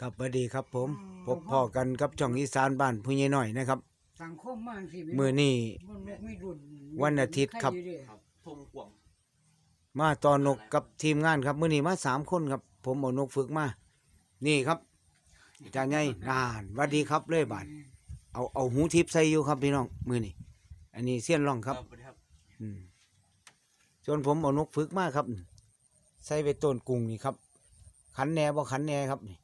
ครับสวัสดีครับผมพบพ่อกันกับช่องอีสานบ้านผู้ใหญ่น้อยนะครับ สังคมมากสิมื้อนี้มันไม่รุ่นวันอาทิตย์ครับใอยู่เด้ครับทงกวางมาต่อนกกับทีมงานครับมื้อนี้มาสามคนครับ ผมเอานกฝึกมา นี่ครับอาจารย์ใหญ่นานหวัสดีครับเลยบาดเอาเอาหูทิพย์ใส่อยู่ครับพี่น้องมื้อนี้อันนี้เสี้ยนร่องครับ สวัสดีครับอืมส่วนผมเอานกฝึกมาครับ ใส่ไปต้นกุ้งนี่ครับ ขันแหน่บ่ขันแหน่ครับนี่อืม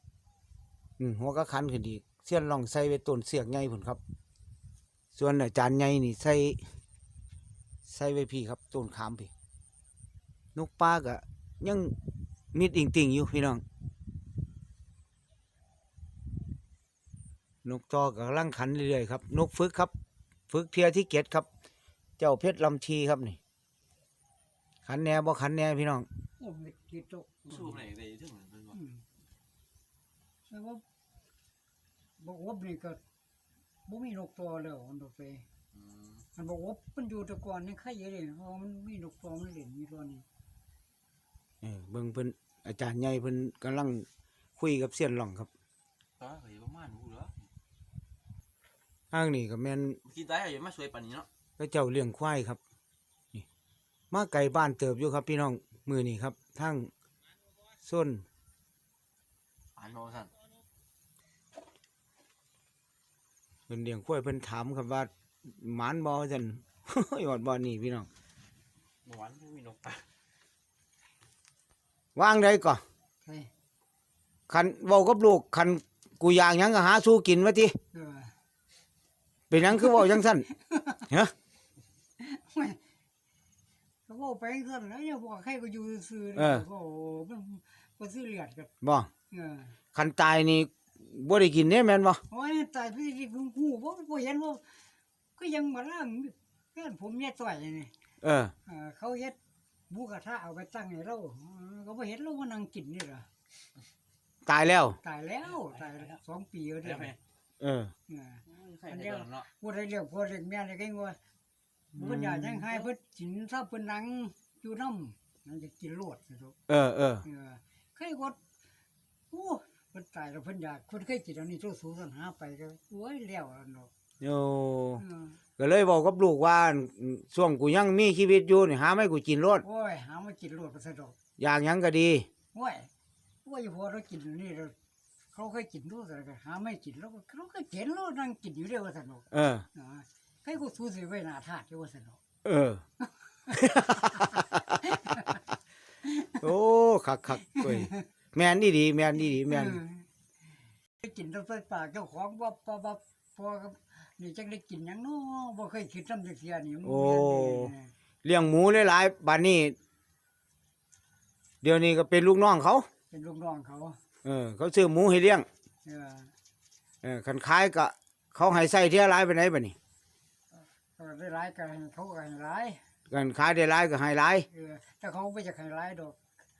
หัวก็ขันขึ้นดีเสี้ยนร่องใส่ไปต้นเสียกใหญ่ผุนครับ ส่วนอาจารย์ใหญ่นี่ใส่ใส่ไว้พี่ครับต้นขามพี่นกปลาก็ยังมิดอิงติ่งอยู่พี่น้องนกตอกับลังขันเรื่อยๆครับ นกฝึกครับ ฝึกเทียที่เกตครับ เจ้าเพชรลำชีครับนี่ ขันแหน่บ่ขันแหน่พี่น้อง โอ้เม็ดที่ตกสู้ไหนได้ถึงเป็นว่าอืมแต่ว่า บอกว่านี่ก็บ่มีนกตัวแล้วมันดอกไปอืมมันบอกว่ามันอยู่แต่ก่อนนี่ใครเยอะเลยเพราะมันมีนกตัวมันเล่นมีตัวนี้เออเบิ่งเพิ่นอาจารย์ใหญ่เพิ่นกำลังคุยกับเสี้ยนหล่องครับตาเคยประมาณนู้เหรออ้างนี่ก็แม่นคิดได้ยังมาช่วยปันนี้เนาะก็เจ้าเลี้ยงควายครับ นี่มาไกลบ้านเติบอยู่ครับ พี่น้องมือนี่ครับทั้งส้นอ่านมาสั่น เพิ่นเลี้ยงควายเพิ่นถามครับว่าหมานบ่จันยอดบ่นี่พี่น้องเมื่อวานไม่มีนกปลาวางได้ก่อใช่คันเว้ากับลูกคันกูอยากหยังก็หาสู้กินว่าติเออเป็นหยังคือเว้าจังซั่นไม่เขาบอกไปสั่นแล้วอย่าบอกใครก็อยู่ซื่อๆเออโอ้โหมันก็ซื้อเลือดกันบ่เออคันตายนี่ บ่ได้กินเด้แม่นบ่โอ้ยตายพี่ที่คุณผู้บ่บ่เห็นว่าก็ยังมาล่างเพื่อนผมเนี่ยต่อยนี่เออเออเขาเฮ็ดหมูกระทะเอาไปตั้งให้เราเออก็บ่เห็นเรามานั่งกินนี่ล่ะตายแล้ว ตายแล้วตายแล้วสองปีแล้วได้เด้อไหมเออ เออ ใครได้ก่อนเนาะบ่ได้เรียกพ่อเรียกแม่เลยก็ยังว่าเพิ่นอยากยังให้เพิ่นกินถ้าเพิ่นนั่งอยู่นำนั่นจะกินโลดสิลูกเออเออเออใครกดโอ้เพิ่น ตายแล้วเพิ่นอยากเพิ่นเคยกินอันนี้สู้สู้สันหาไปก็โอ้ยแล้วแล้วเนาะโอ้เออก็เลยบอกกับลูกว่าอืมช่วงกูยังมีชีวิตอยู่นี่หาไม่กูกินรถโอ้ยหามากินโลดไปซะดอกอยากหยังก็ดี โอ้ยโอ้ยพอเรากินอยู่นี่เราเขาเคยกินรู้สึกหาไม่กินแล้วก็เขาก็เห็นเรานั่งกินอยู่เดียวว่าสนุกเออ นะใครก็สู้สิไว้หน้าทาสอยู่ว่าสนุกเออ โอ้คักคักเว้ยแม่นดีดีแม่นดีดีแม่นเออ ไปกินตั้งแต่ปากเจ้าของว่าปะปะพอกับนี่จังได้กินหยังเนาะบ่เคยคิดทำจักเสียนี่มันโอ้ แม่นเลี้ยงหมูหลายๆบัดนี้ เดี๋ยวนี้ก็เป็นลูกน้องเขาๆเป็นลูกน้องเขาเออ เขาซื้อหมูให้เลี้ยง เออเออคันขายก็เขาให้ใส่เที่ยหลายไปไหนบัดนี้ก็ได้ร้ายกันเขาก็ให้ร้ายกันขายได้หลายก็ให้หลายเออแต่เขาไม่จะให้ร้ายดอก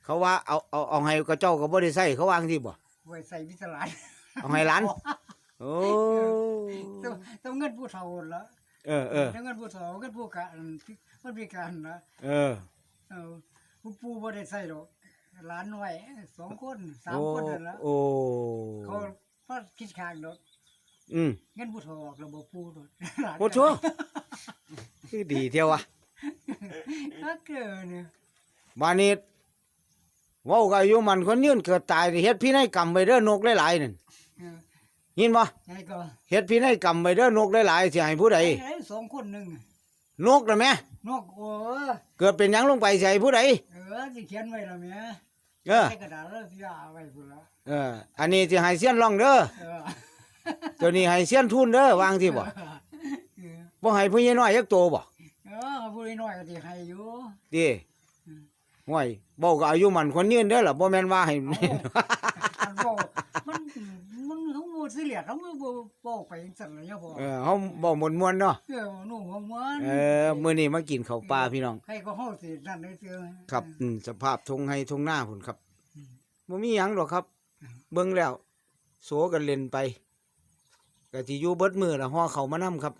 เขาว่าเอาเอาเอาให้กับเจ้าก็บ่ได้ใส่เขาวาจั่งที่บ่ไว้ใส่วิสลาน เอาให้หลาน โอ้ต้องต้องเงินผู้เฒ่าละเออเออต้องเงินผู้เฒ่าเงินผู้กะมันพิการนะเออ เออผู้ปู่บ่ได้ใส่ดอกหลานน้อยสองคนสามโอ้คนนั่นละโอ้เขาพอคิดข้างดอกอืม เงินผู้เฒ่าออกระบบปู่ดอกหลานโอ้โชคือดีเที่ยววะถ้าเกิดเนี่ยบานี้เว้ากับอายุมันคนยืนเกิดตายนี่เฮ็ดพินัยกรรมไปเด้อนกหลายๆนั่นเออ ยินบ่ไงก็เฮ็ดพินัยกรรมไปเด้อนกหลายๆสิให้ผู้ใดไอ้สองคนหนึงนกน่ะแม่นกโอ้เกิดเป็นหยังลงไปสิให้ผู้ใดเออสิเขียนไว้แล้วแม่เออใส่กระดาษแล้วสิเอาไว้พุ่นละเออ อันนี้สิให้เสี้ยนร่องเด้อเออตัวนี้ให้เสี้ยนทุนเด้อวางที่บ่เออบ่ให้ผู้ใหญ่น้อยจักโตบ่เออผู้น้อยก็สิให้อยู่ติอืมห่วยเว้ากับอายุมันคนยืนเด้อล่ะบ่แม่นว่าให้ มันบอกมันมันเขาบ่สิเห ลียดเขาบ่บอกไปจังซั่นเลยเนี่ยพ่อเออเฮาเว้าม่วนๆเนาะ เออหนูหัวมันเออมื้อนี้มากินข้าวปลาพี่น้อง ใครก็เฮาสินั่นได้เจอครับอืมสภาพทงให้ทงหน้าพุ่นครับอืมบ่มีหยังหรอกครับ เบิ่งแล้ว โสกันเล่นไปก็สิอยู่เบิดมือละห่อเขาวมานํครับ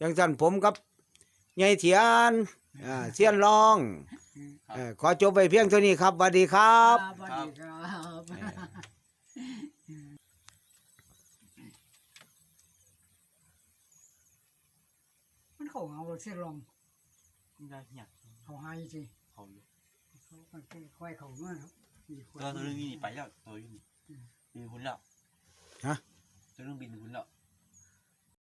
จังซั่นผมกับยายเถียนอ่าเสียนรองเอ่อขอจบไปเพียงเท่านี้ครับสวัสดีครับ สวัสดีครับ เขาเอาเสียลองมันได้เหี้ยเขาหายสิเขาอยู่เขามันค่อยเขาเมื่อครับมีคนตัวตัวนึงนี่ไปแล้วตัวอยู่นี่บินหุ่นแล้วฮะตัวนึงบินหุ่นแล้ว